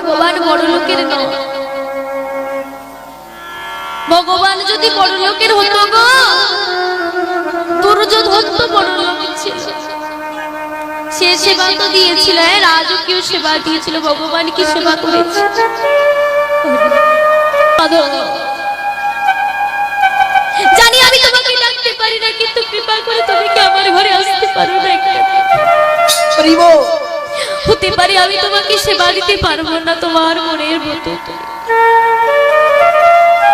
ভগবান বড় লোকের নয় ভগবান যদি বড় লোকের হতো গো, দুর্যোধন সে সেবা তো দিয়েছিল হ্যাঁ রাজকীয় সেবা দিয়েছিল, ভগবান কি সেবা করেছে? জানি আমি তোমাকে ডাকতে পারি না, কিন্তু কৃপা করে তুমি কি আমার ঘরে আসতে পারো না হতে পারে আমি তোমাকে সেবা দিতে পারব না তোমার মনের মতো।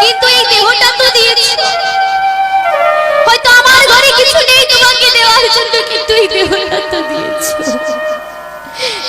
কিন্তু এই দেহটা তো দিয়েছি হয়তো আমার ঘরে কিছু নেই তোমাকে দেওয়ার জন্য কিন্তু এই দেহটা তো দিয়েছি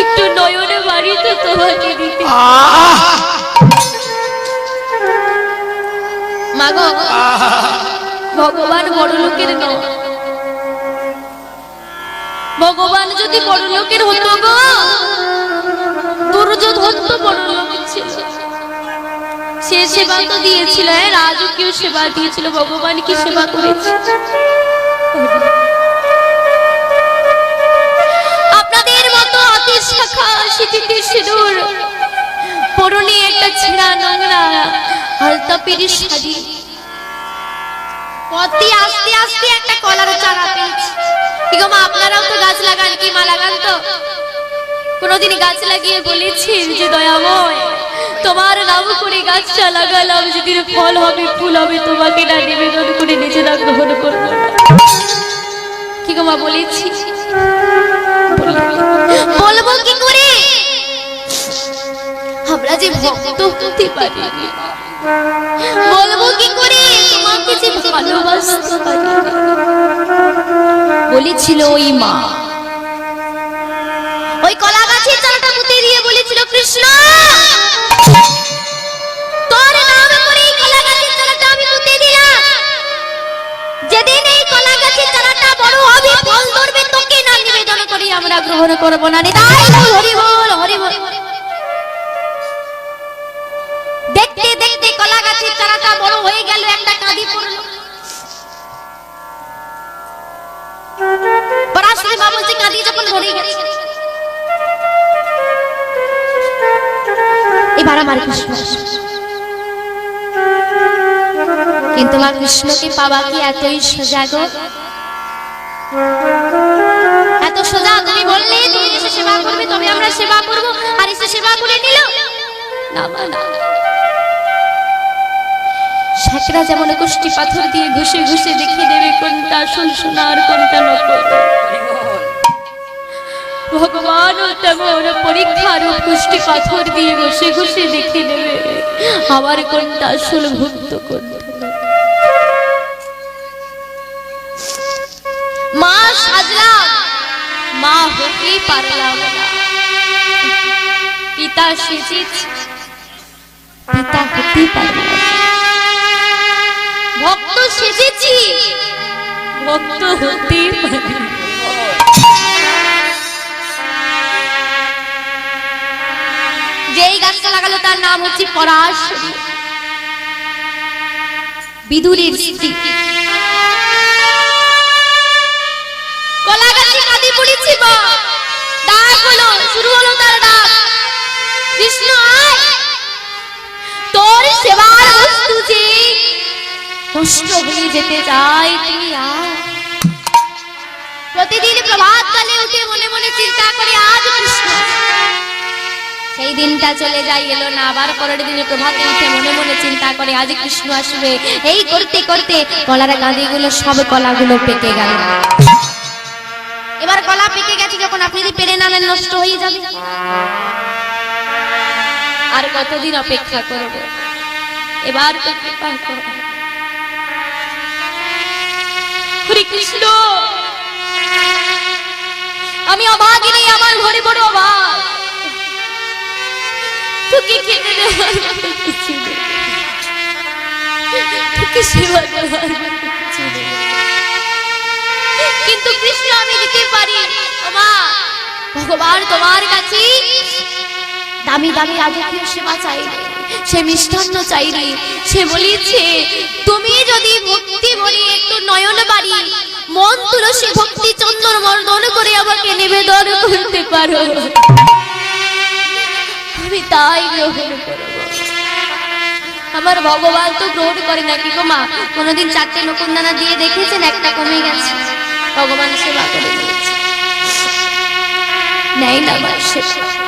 একটু নয়নে বাড়ি তো তোমাকে দিতে মাগো ভগবান বড় লোকের নয়। ভগবান যদি বড় লোকের হতো গো, দুর্যোধন তো বড় লোক ছিল। সে সেবা তো দিয়েছিল হ্যাঁ রাজকীয় সেবা দিয়েছিল, ভগবান কি সেবা করেছে? আপনাদের মতো অতি শাখা শীতিতে সিঁদুর, পরনে একটা ছেঁড়া নোংরা হালতা পেরি শাড়ি। পথে আস্তে আস্তে একটা কলার চারা পেয়েছি। কি গাছ কোনোদিন গাছ লাগিয়ে বলেছেন যে, দয়াময়, তোমার নাম করে গাছটা লাগালাম, যেদিন ফল হবে, ফুল হবে, তোমাকে না নিবেদন করে নিজেরা গ্রহণ করব কি গো মা, বলেছি? আমরা যে বলব কি করে? তোমাকে যে ভালোবাসতে বলেছিল ওই মা। ওই কলা গাছের চারাটা পুঁতে দিয়ে বলেছিল, কৃষ্ণ করে আমরা গ্রহণ করব না নিতাই গৌর হরি বল হরি বল। গাছের চারাটা বড় হয়ে গেল, একটা কাঁদি পড়ল। কিন্তু মা কৃষ্ণকে পাওয়া কি এতই সোজা গো? এত সোজা তুমি বললে, তুমি সেবা করবে, তবে আমরা সেবা করব। আর সেবা করে নিল। না। শাকরা যেমন কুষ্টি পাথর দিয়ে ঘষে ঘষে দেখে দেবে কোনটা সোনা আর কোনটা নকল। ভগবান তেমন পরীক্ষার কুষ্টি পাথর দিয়ে ঘষে ঘষে দেখে দেবে আমার কোনটা আসল ভক্ত কোনটা মা সাজলাম, মা পারলাম না। পিতা সেজেছি, পিতা হতেই পারলাম। ভক্ত সেজেছি। ভক্ত হতেই পারি। যেই গাছটা লাগালো তার নাম হচ্ছে পরাশরী। বিদুরের স্ত্রী। কলা গাছে কাঁদি পড়েছি ডাক হলো শুরু হলো তার ডাক। কৃষ্ণ আয় তোর সেবার বস্তু যে নষ্ট হয়ে যেতে তুই আয় প্রতিদিন প্রভাত কালে উঠে মনে মনে চিন্তা করে আজ কৃষ্ণ। সেই দিনটা চলে যায় এলো না, আবার পরের দিনে প্রভাতে উঠে মনে মনে চিন্তা করে আজ কৃষ্ণ আসবে। এই করতে করতে কলার গাঁদিগুলো সব কলাগুলো পেকে গেল। এবার কলা পেকে গেছে যখন আপনি যদি পেরে না নেন নষ্ট হয়ে যাবে। আর কতদিন অপেক্ষা করব? এবার তো কৃপা করো। হরে কৃষ্ণ। আমি অভাগিনী আমার ঘরে বড় কিছু কিন্তু কৃষ্ণ, আমি দিতে পারি। ভগবান তোমার কাছে দামি দামি রাজকীয় সেবা চাই। সে মিষ্টান্ন চাইনি সে বলিছে, তুমি যদি ভক্তি ভরি একটু নয়ন বাড়ি। মন তুলসী ভক্তি চন্দন মর্দন করে আমাকে নিবেদন করতে পারো। আমি তাই গ্রহণ আমার ভগবান তো গ্রহণ করে নাকি গো মা? কোনোদিন চারটে নকুন দানা দিয়ে দেখেছেন, একটা কমে গেছে। ভগবান সেবা করে দিয়েছে নেই না সেবা।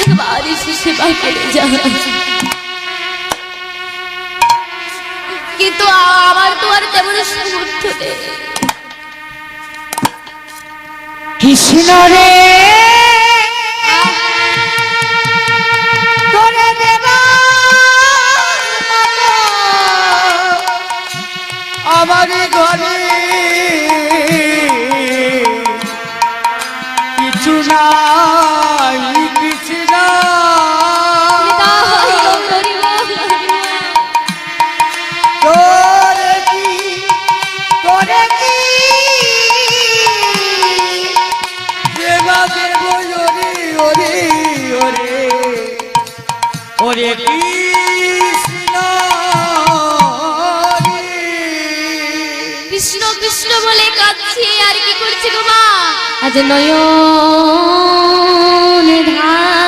একবার এসে সেবা করে কিন্তু আমার তো আর তেমন সামর্থ্য নেই। কৃষ্ণ রে? আমার ঘরে বলে কাঁদছি আর কি করছি গো মা? আজ নয়ন ধারা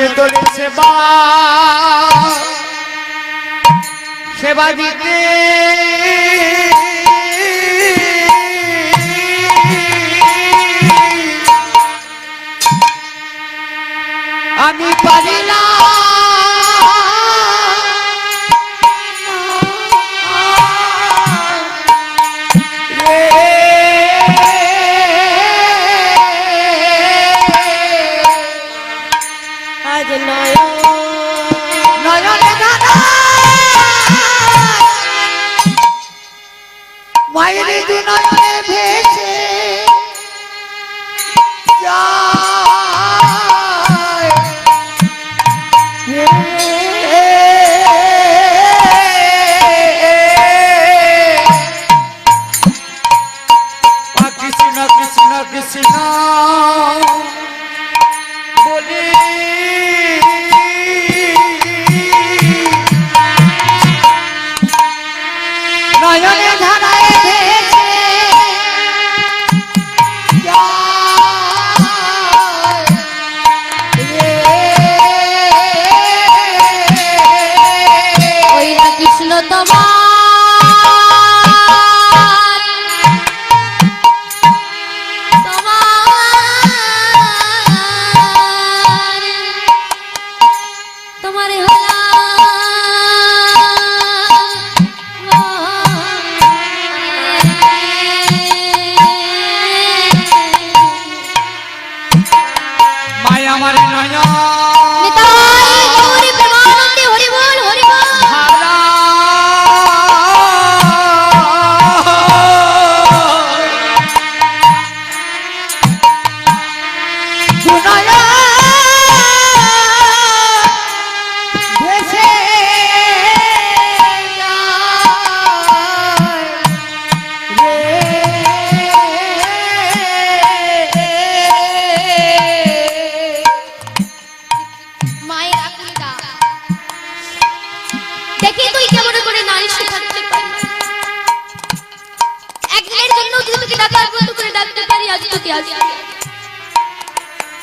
কৃষ্ণ রে তোর সেবা। সেবা দিতে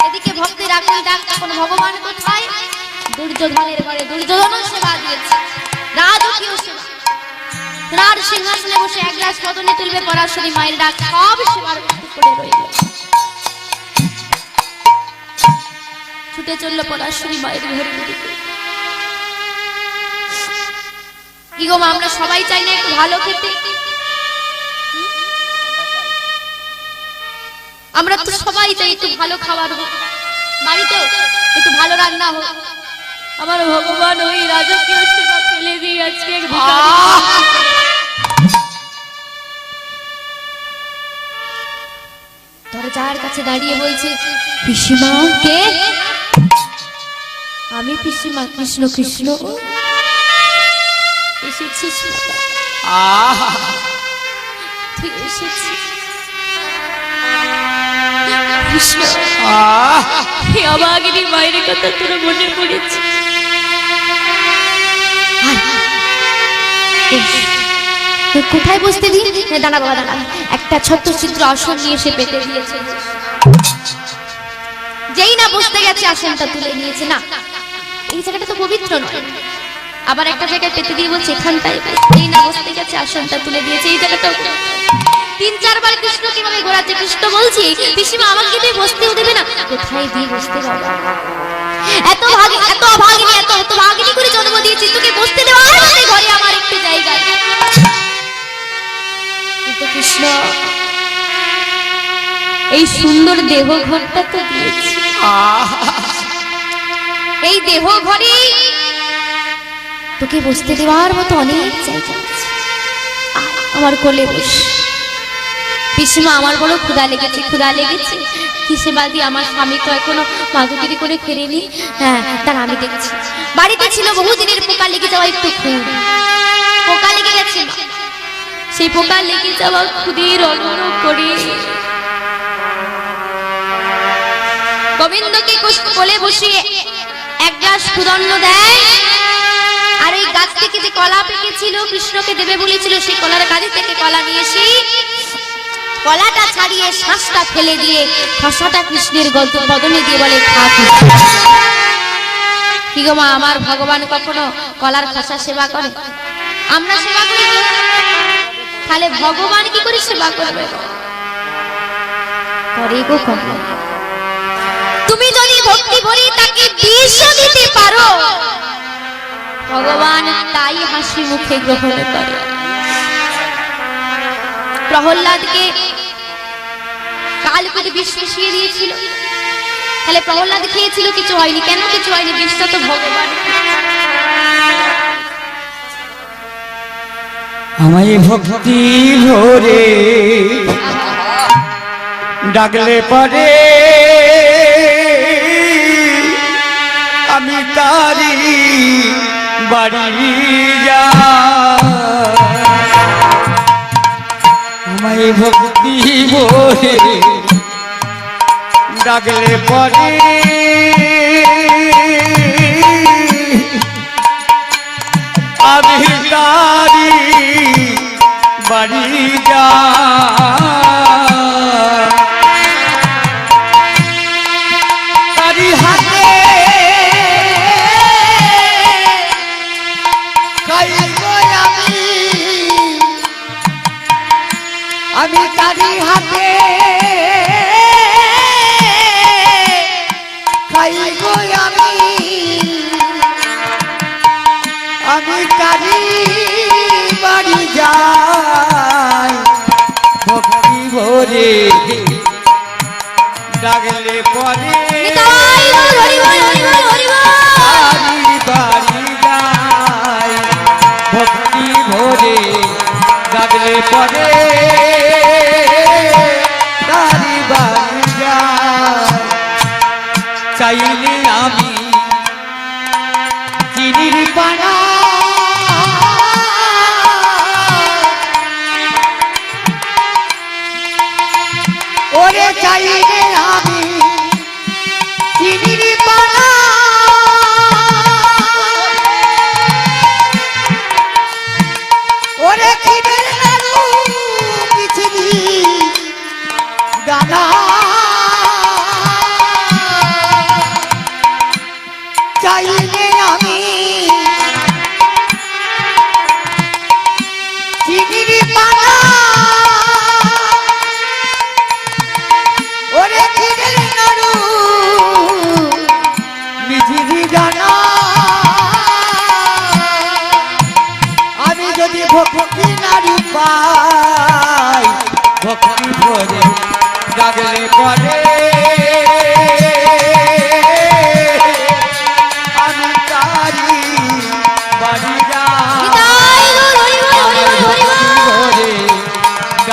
এদিকে ভক্তের আকুল ডাক তখন ভগবান কোথায়? দুর্যোধনের ঘরে দুর্যোধন সেবা দিয়েছে। রাজকীয় সেবা। রার সিংহাসনে বসে এক গ্লাস পদনে তুলবে পরাশরী মায়ের ডাক। সব সেবার করে রইল। ছুটে চলল পরাশরী মায়ের দিকে। কি গো আমরা সবাই চাই না একটু ভালো খেতে। আমরা তো সবাই চাই একটু ভালো খাবার হোক। বাড়িতেও একটু ভালো রান্না হোক। আমার ভগবান ওই রাজকীয় সেবা ফেলে দিয়ে আজকে। দরজার কাছে দাঁড়িয়ে বলছে পিসিমা কে? আমি পিসিমা কৃষ্ণ কৃষ্ণ। এসেছিস? আহা তুই এসেছিস? কৃষ্ণ। হে অবাগিনী মায়ের কথা তোর মনে পড়েছে। কোথায় বসতে দিই দাঁড়া বাবা দাঁড়া। একটা ছোট্ট চিত্র আসন নিয়ে সে পেতে দিয়েছে। যেই না বসতে গেছে আসনটা তুলে নিয়েছে। না এই জায়গাটা তো পবিত্র নয়। আবার একটা জায়গায় পেতে দিয়ে বলছে এখানটাই বস। যেই না বসতে গেছে আসনটা তুলে দিয়েছে। এই জায়গাটাও তিন চারবার কৃষ্ণ কীভাবে ঘোরাচ্ছে? কৃষ্ণ বলছি, পিসিমা, আমাকে তুই বসতেও দেবে না। কোথায় দিয়ে বসতে বাবা এত ভাগি এত অভাগিনী এত এত ভাগিনী করে জন্ম দিয়েছি, তোকে বসতে দেওয়া হয় ঘরে আমার একটু জায়গা কিন্তু কৃষ্ণ, এই সুন্দর দেহ ঘরটা তো দিয়েছি। এই দেহ ঘরে তোকে বসতে দেওয়ার মতো অনেক জায়গা আছে। আমার কোলে বস। পিসিমা, আমার বড় ক্ষুধা লেগেছে ক্ষুধা লেগেছে? কিসে বাদি আমার স্বামী তো এখনও মাগুগিরি করে ফেরেনি। হ্যাঁ তার আমি দেখছি। বাড়িতে ছিল বহুদিনের পোকা লেগে যাওয়া একটু খুব পোকা লেগে গেছে সেই পোকা লেগে যাওয়া খুদের অন্ন করে। গোবিন্দকে কোলে বসিয়ে এক গ্লাস ক্ষুদন্ন দেয়। আর ওই গাছ থেকে যে কলা পেকেছিল, কৃষ্ণকে দেবে বলেছিল, সেই কলার গাড়ি থেকে কলা নিয়ে এসে কলাটা ছাড়িয়ে শ্বাসটা ফেলে দিয়ে খসাটা কৃষ্ণের গল্প বদনে দিয়ে বলে, খা কৃষ্ণ। কি গো মা, আমার ভগবান কখনো কলার খসা সেবা করে? আমরা সেবা করি তাহলে ভগবান কি করে সেবা করবে? করে গো তুমি যদি ভক্তি ভরি তাকে বিষ দিতে পারো, ভগবান তাই হাসি মুখে গ্রহণ করে। প্রহ্লাদকে কাল করে বিষ মিশিয়ে দিয়েছিল, তাহলে প্রহ্লাদ খেয়েছিল, কিছু হয়নি। কেন কিছু হয়নি? বিষটা তো ভগবান। আমায় ভক্তি ভরে ডাকলে পরে আমি তারি বাড়ি যা আমায় ভক্তি ভরে ডাকলে পরে। আমি কারি বাড়ি যাই ভক্তি ভরে ডাকলে পরে ভক্তি ভরে ডাকলে পরে চাইলে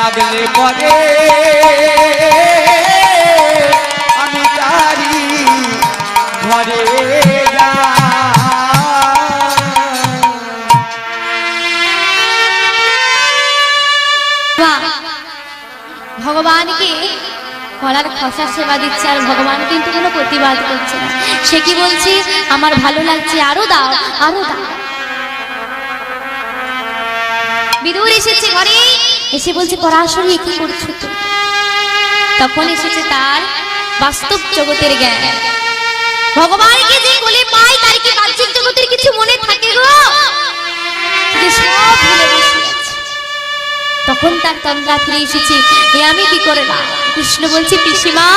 ডাকলে পরে আমি তারি ঘরে ভগবানকে কলার খসার সেবা দিচ্ছে আর ভগবান কিন্তু কোনো প্রতিবাদ করছে না। সে কি বলছে? আমার ভালো লাগছে, আরও দাও আরও দাও। বিদুর এসেছে ঘরে। এসে বলছে পরাশরী কি করছ তখন এসেছে তার বাস্তব জগতের জ্ঞান। ভগবানকে যে কোলে পাই তার কি বাহ্যিক জগতের কিছু মনে থাকে গো? সব ভুলে তখন তার তন্দ্রা ফিরে এসেছে। এ আমি কি করে না কৃষ্ণ বলছে, পিসিমা,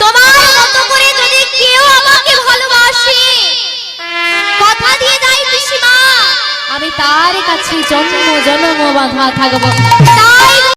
তোমার মতো করে যদি কেউ আমাকে ভালোবাসে, কথা দিয়ে যায় পিসিমা। আমি তার কাছে জন্ম জন্ম বাঁধা থাকব।